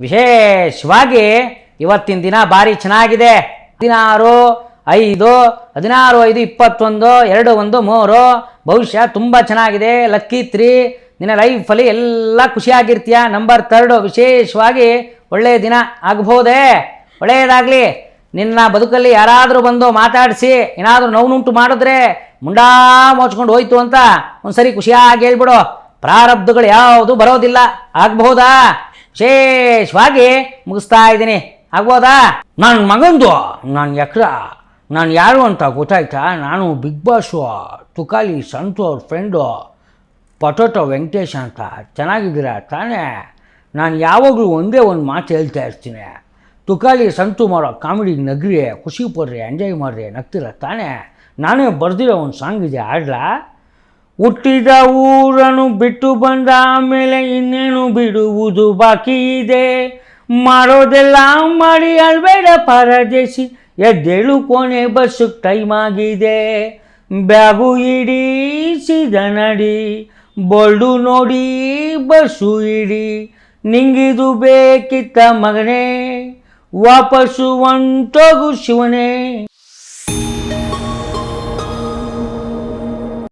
ವಿಶೇಷವಾಗಿ ಇವತ್ತಿನ ದಿನ ಭಾರಿ ಚೆನ್ನಾಗಿದೆ. ಹದಿನಾರು, ಐದು ಹದಿನಾರು, ಐದು, ಇಪ್ಪತ್ತೊಂದು, ಎರಡು, ಒಂದು, ಮೂರು. ಭವಿಷ್ಯ ತುಂಬ ಚೆನ್ನಾಗಿದೆ. Lucky three. ನಿನ್ನ ಲೈಫಲ್ಲಿ ಎಲ್ಲ ಖುಷಿಯಾಗಿರ್ತೀಯ. ನಂಬರ್ ತರ್ಡು ವಿಶೇಷವಾಗಿ ಒಳ್ಳೆಯ ದಿನ ಆಗ್ಬೋದೇ ಒಳ್ಳೆಯದಾಗಲಿ. ನಿನ್ನ ಬದುಕಲ್ಲಿ ಯಾರಾದರೂ ಬಂದು ಮಾತಾಡಿಸಿ, ಏನಾದರೂ ನೋವುಂಟು ಮಾಡಿದ್ರೆ ಮುಂಡಾ ಮೋಚ್ಕೊಂಡು ಹೋಯ್ತು ಅಂತ ಒಂದು ಸರಿ ಖುಷಿಯಾಗಿ ಹೇಳ್ಬಿಡು. ಪ್ರಾರಬ್ಧಗಳು ಯಾವುದು ಬರೋದಿಲ್ಲ. ಆಗಬಹುದಾ? ವಿಶೇಷವಾಗಿ ಮುಗಿಸ್ತಾ ಇದ್ದೀನಿ. ಆಗ್ಬೋದಾ? ನನ್ನ ಮಗಂದು, ನಾನು ಎಕ್ರ, ನಾನು ಯಾರು ಅಂತ ಗೊತ್ತಾಯ್ತಾ? ನಾನು ಬಿಗ್ ಬಾಸು ತುಕಾಲಿ ಸಂತು ಅವ್ರ ಫ್ರೆಂಡು ಪಟೋಟೋ, ವೆಂಕಟೇಶ್ ಅಂತ. ಚೆನ್ನಾಗಿದ್ದೀರಾ ತಾನೇ? ನಾನು ಯಾವಾಗಲೂ ಒಂದೇ ಒಂದು ಮಾತು ಹೇಳ್ತಾ ಇರ್ತೀನಿ. ತುಕಾಲಿ, ಸಂತು ಮಾಡೋ ಕಾಮಿಡಿ ನಗ್ರಿ, ಖುಷಿ ಪಡ್ರಿ ಎಂಜಾಯ್ ಮಾಡ್ರಿ, ನಗ್ತಿರ ತಾನೇ? ನಾನೇ ಬರ್ದಿರೋ ಒಂದು ಸಾಂಗ್ ಇದೆ ಆಡ್ಲಾ ಹುಟ್ಟಿದ ಊರನ್ನು ಬಿಟ್ಟು ಬಂದ ಆಮೇಲೆ ಇನ್ನೇನು ಬಿಡುವುದು ಬಾಕಿ ಇದೆ? ಮಾಡೋದೆಲ್ಲ ಮಾಡಿ ಅಲ್ಬೇಡ ಪರದೇಶಿ, ಎದ್ದೇಳು ಕೋಣೆ ಬಸ್ಸು ಟೈಮ್ ಆಗಿದೆ. ಬ್ಯಾಗು ಇಡಿ, ಸೀದ ನಡಿ, ಬೋಲ್ಡು ನೋಡಿ ಬಸ್ಸು ಇಡಿ, ನಿಂಗಿದು ಬೇಕಿತ್ತ ಮಗನೇ, ವಾಪಸ್ಸು ಒಂಟೋಗು ಶಿವನೇ.